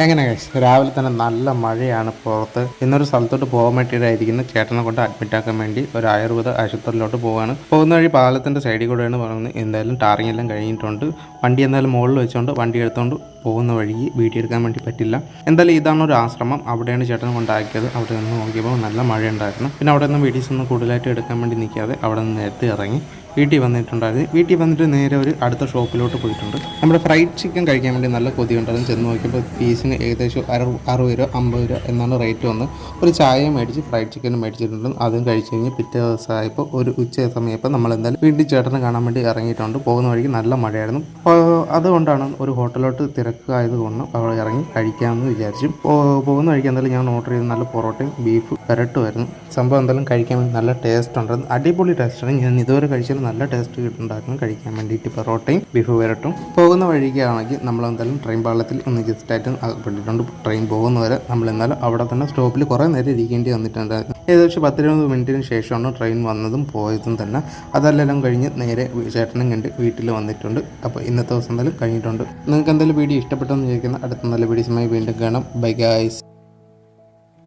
എങ്ങനെ guys? രാവിലെ തന്നെ നല്ല മഴയാണ് പുറത്ത്. ഇന്നൊരു സ്ഥലത്തോട്ട് പോകാൻ വേണ്ടിയിട്ടായിരിക്കുന്നു. ചേട്ടനെ കൊണ്ട് അഡ്മിറ്റ് ആക്കാൻ വേണ്ടി ഒരു ആയുർവേദ ആശുപത്രിയിലോട്ട് പോവാണ് പോകുന്ന വഴി പാലത്തിന്റെ സൈഡിൽ കൂടെയാണ് പറയുന്നത്. എന്തായാലും ടാറിങ് എല്ലാം കഴിഞ്ഞിട്ടുണ്ട്. വണ്ടി എന്തായാലും മുകളിൽ വെച്ചുകൊണ്ട് വണ്ടി എടുത്തുകൊണ്ട് പോകുന്ന വഴിക്ക് വീഡിയോ എടുക്കാൻ വേണ്ടി പറ്റില്ല. എന്തായാലും ഇതാണ് ഒരു ആശ്രമം. അവിടെയാണ് ചേട്ടൻ കൊണ്ടാക്കിയത്. അവിടെ നിന്ന് നോക്കിയപ്പോൾ നല്ല മഴ ഉണ്ടായിരുന്നു പിന്നെ അവിടെ നിന്ന് വീഡിയോസ് ഒന്നും കൂടുതലായിട്ട് എടുക്കാൻ വേണ്ടി നിൽക്കാതെ അവിടെ നിന്ന് നേരത്തെ ഇറങ്ങി വീട്ടിൽ വന്നിട്ടുണ്ടായിരുന്നു. വീട്ടിൽ വന്നിട്ട് നേരെ ഒരു അടുത്ത ഷോപ്പിലോട്ട് പോയിട്ടുണ്ട്. നമ്മുടെ ഫ്രൈഡ് ചിക്കൻ കഴിക്കാൻ വേണ്ടി നല്ല കൊതി ഉണ്ടായിരുന്നു ചെന്ന് നോക്കിയപ്പോൾ പീസിന് ഏകദേശം അറു അറുപത് രൂപ അമ്പത് രൂപ എന്നാണ് റേറ്റ് വന്ന്. ഒരു ചായ മേടിച്ച് ഫ്രൈഡ് ചിക്കൻ മേടിച്ചിട്ടുണ്ട്. അതും കഴിച്ച് കഴിഞ്ഞ് പിറ്റേ ദിവസമായപ്പോൾ ഒരു ഉച്ച സമയപ്പോൾ നമ്മൾ എന്തായാലും വീട്ടിൽ ചേട്ടനെ കാണാൻ വേണ്ടി ഇറങ്ങിയിട്ടുണ്ട്. പോകുന്ന വഴിക്ക് നല്ല മഴയായിരുന്നു. അതുകൊണ്ടാണ് ഒരു ഹോട്ടലിലോട്ട് തിരക്കായതുകൊണ്ട് അവിടെ ഇറങ്ങി കഴിക്കാമെന്ന് വിചാരിച്ചു. പോകുന്ന വഴിക്ക് എന്തായാലും ഞാൻ ഓർഡർ ചെയ്ത് നല്ല പൊറോട്ടയും ബീഫ് പെരട്ടുമായിരുന്നു. സംഭവം എന്തായാലും കഴിക്കാൻ വേണ്ടി നല്ല ടേസ്റ്റ് ഉണ്ടായിരുന്നു. അടിപൊളി ടേസ്റ്റാണ് ഞാൻ ഇതുവരെ കഴിച്ചാൽ നല്ല ടേസ്റ്റ് കിട്ടുന്നുണ്ടായിരുന്നു കഴിക്കാൻ വേണ്ടിയിട്ട്. പൊറോട്ടയും ബീഫ് പെരട്ടും. പോകുന്ന വഴിക്കാണെങ്കിൽ നമ്മൾ എന്തായാലും ട്രെയിൻ പാളത്തിൽ ഒന്ന് ജസ്റ്റ് ആയിട്ട് പെട്ടിട്ടുണ്ട്. ട്രെയിൻ പോകുന്നവരെ നമ്മൾ എന്നാലും അവിടെ തന്നെ സ്റ്റോപ്പിൽ കുറേ നേരം ഇരിക്കേണ്ടി വന്നിട്ടുണ്ടായിരുന്നു. ഏകദേശം പത്തിരുപത് മിനിറ്റിന് ശേഷമാണ് ട്രെയിൻ വന്നതും പോയതും തന്നെ. അതെല്ലാം കഴിഞ്ഞ് നേരെ ചേട്ടനും കണ്ട് വീട്ടിൽ വന്നിട്ടുണ്ട്. അപ്പോൾ ഇന്നത്തെ ദിവസം എന്തായാലും കഴിഞ്ഞിട്ടുണ്ട്. നിങ്ങൾക്ക് എന്തായാലും വീഡിയോ ഇഷ്ടപ്പെട്ടെന്ന് ചോദിക്കുന്ന അടുത്ത നല്ല വീഡിയോസുമായി വീണ്ടും കാണാം. Bye guys